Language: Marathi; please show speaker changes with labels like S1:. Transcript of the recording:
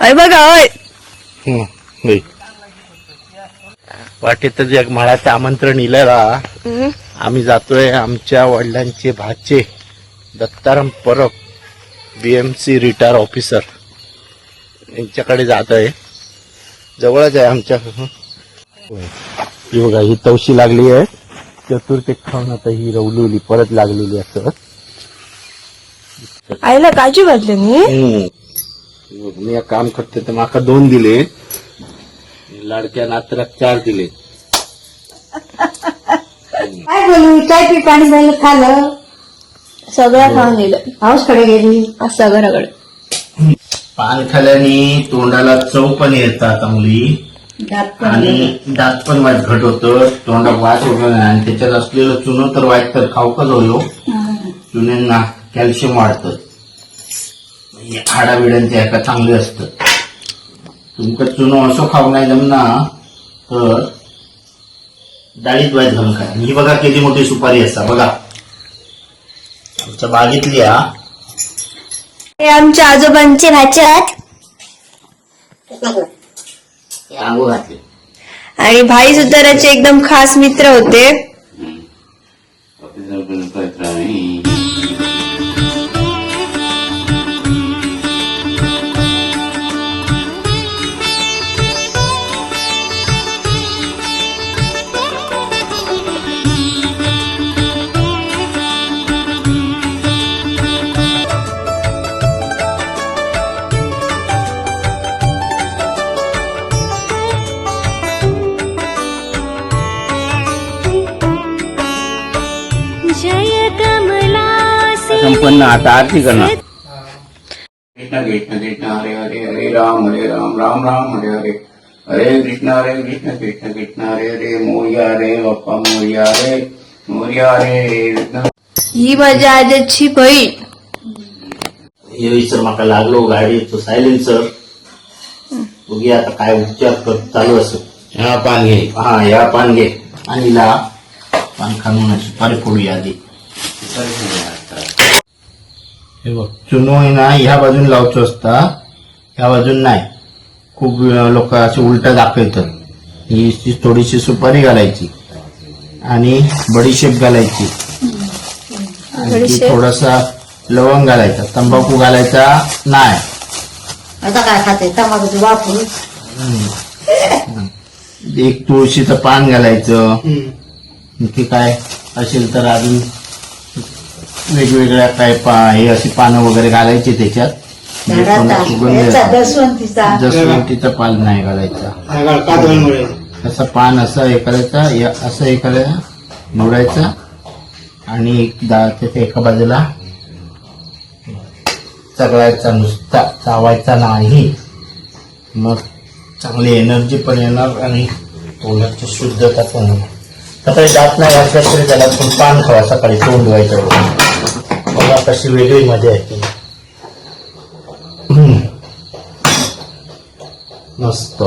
S1: अय बघा
S2: होय. वाटेत एक म्हाळाचं आमंत्रण इलेला
S1: हम्म.
S2: आम्ही जातोय आमच्या वडिलांचे भाचे Dattaram Parab BMC retire officer यांच्याकडे जात आहे जवळच आहे आमच्या होय. ही बघा ही तवशी लागली आहे चतुर्थी खाऊन आता ही रवलेली परत लागलेली असं
S1: आईला काजू घातले मी
S2: हम्म. मी एक काम करते तर माका दोन दिले. लाडक्या नात्रात चार दिले.
S3: काय बोलू चाय पी पाणी झालं खाल्लं
S1: सगळं खाऊन दिलं
S3: हाऊसकडे गेली
S1: आज सगळ्याकडे
S2: पान खाल्याने तोंडाला चव पण येतात मुली. आणि दात पण वाईट घट होतं. तोंडात वास वगैरे नाही. आणि त्याच्यात असलेलं चुनं तर वाईट तर खाऊकच होयो चुन्यांना कॅल्शियम वाढतं. हाडाबिड्यांचे एका चांगले असतं. तुमचं चुनं असं खाऊ नाही जमना तर डाळीत वाईट घालून खा. ही बघा किती मोठी सुपारी असता बघा. आमच्या बागेतली हा
S1: हे आमच्या आजोबांचे
S2: घातली.
S1: आणि भाई सुद्धा एकदम खास मित्र होते.
S2: संपन्न आता आरती करणार.
S4: कृष्ण कृष्ण कृष्ण हरे हरे हरे राम हरे राम राम राम हरे हरे. हरे कृष्ण हरे कृष्ण कृष्ण कृष्ण हरे हरे. मोर्या हरे बाप्पा मोर्या हरे मोर्या कृष्ण.
S1: ही माझ्या आजची बहीण.
S2: सर माका लागलो गाडीचो सायलेन्सर बघूया आता काय उपचार कर चालू असत हा पान घे. हा या पान घे. आणि हिला पान खाणून सुपारी फोडूया आधी. हे बघ चुनो आहे ना ह्या बाजून लावचो असता ह्या बाजून नाही. खूप लोक असे उलटा दाखवतात. ही थोडीशी सुपारी घालायची आणि बडीशेप घालायची.
S1: बडीशेप.
S2: थोडासा लवंग घालायचा. तंबाखू घालायचा नाही.
S3: आता काय खाते? तंबाखूचं वापरून
S2: एक तुळशीचं पान घालायचं. काय असेल तर अजून वेगवेगळ्या काय पा हे अशी पानं वगैरे घालायची त्याच्यात. म्हणजे थोडा सुगंध
S3: याचा
S2: येतो.
S3: दसवंतीचा.
S2: जसवंतीचं पान नाही घालायचा. असं पान असं हे करायचं या- असं हे करायचं निवडायचं आणि एक दा त्याच्या एका बाजूला चगळायचा नुसता चावायचा नाही. मग चांगली एनर्जी पण येणार आणि तोंडाची शुद्धता पण होणार. सकाळी दात नाही घातल्या तरी त्याला पण पान खावा सकाळी तोंड धुवायच्या वेळेस बघा कशी वेगळी मजा येते. मस्त.